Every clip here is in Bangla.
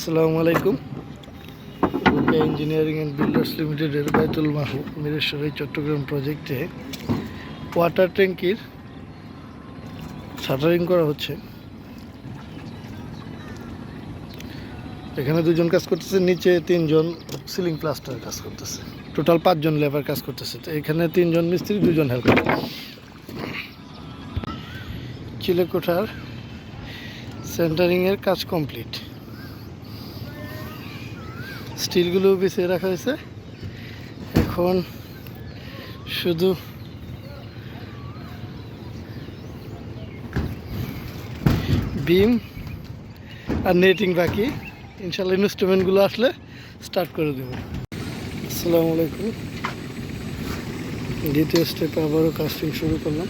আসসালামু আলাইকুম। ওকে ইঞ্জিনিয়ারিং অ্যান্ড বিল্ডার্স লিমিটেডের বাইতুল মাহবুব মিরেশ্বরী চট্টগ্রাম প্রজেক্টে ওয়াটার ট্যাঙ্কির শাটারিং করা হচ্ছে। এখানে দুজন কাজ করতেছে, নিচে তিনজন সিলিং প্লাস্টার কাজ করতেছে। টোটাল পাঁচজন লেবার কাজ করতেছে। তো এখানে তিনজন মিস্ত্রি, দুজন হেল্পার চিলেকোঠার সেন্টারিংয়ের কাজ কমপ্লিট স্টিলগুলো বিছিয়ে রাখা হয়েছে। এখন শুধু বিম আর নেটিং বাকি। ইনশাল্লাহ ইনস্ট্রুমেন্টগুলো আসলে স্টার্ট করে দেবো। আসসালামু আলাইকুম। দ্বিতীয় স্টেপে আবারও কাস্টিং শুরু করলাম।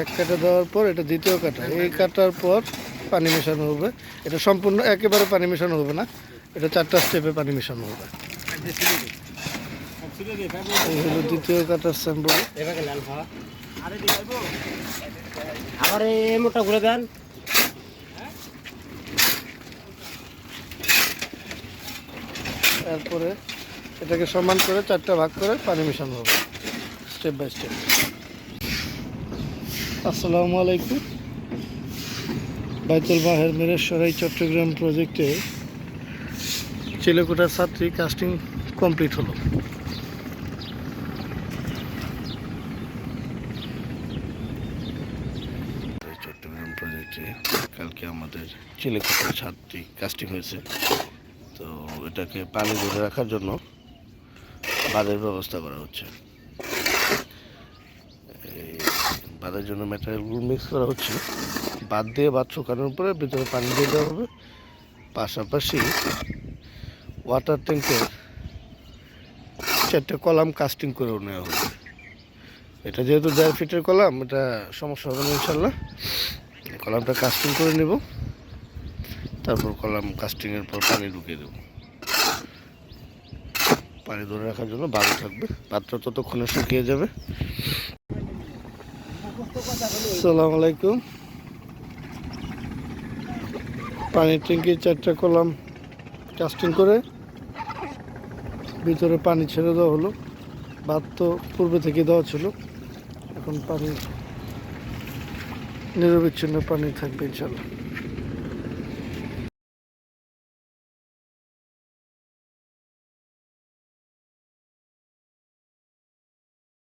এক কাটা দেওয়ার পর এটা দ্বিতীয় কাটা। এই কাটার পর পানি মেশানো হবে। এটা সম্পূর্ণ একেবারে পানি মেশানো হবে না। এটা চারটা স্টেপে পানি মেশানো হবে। এই হলো দ্বিতীয় কাটার স্যাম্পল আমার এই মোটা ঘুরে দেন। তারপরে এটাকে সমান করে চারটা ভাগ করে পানি মেশানো হবে স্টেপ বাই স্টেপ আসসালামু আলাইকুম। বাইতুল বাহের মিরেশ্বরাই চট্টগ্রাম প্রজেক্টে চিলেকোটার ছাত্রী কাস্টিং কমপ্লিট হলো। চট্টগ্রাম প্রজেক্টে কালকে আমাদের চিলেকোটার ছাত্রী কাস্টিং হয়েছে। তো এটাকে পানি ধরে রাখার জন্য বাঁধের ব্যবস্থা করা হচ্ছে। এই বাঁধের জন্য ম্যাটেরিয়ালগুলো মিক্স করা হচ্ছে। বাদ দিয়ে বাদ শুকানোর পরে ভিতরে পানি দিয়ে দেওয়া হবে। পাশাপাশি ওয়াটার ট্যাঙ্কের চারটে কলাম কাস্টিং করেও নেওয়া হবে। এটা যেহেতু দেড় ফিটের কলাম, এটা সমস্যা হবে না ইনশাল্লাহ কলামটা কাস্টিং করে নেব। তারপর কলাম কাস্টিংয়ের পর পানি ঢুকিয়ে দেবো। পানি ধরে রাখার জন্য বালু থাকবে। পাত্র ততক্ষণে শুকিয়ে যাবে। সালাম আলাইকুম। পানির ট্যাঙ্কির চারটা কলাম কাস্টিং করে ভিতরে পানি ছেড়ে দেওয়া হলো। ভাত তো পূর্বে থেকে দেওয়া ছিল। এখন পানি নিরবিচ্ছিন্ন পানি থাকবে ইনশাল্লাহ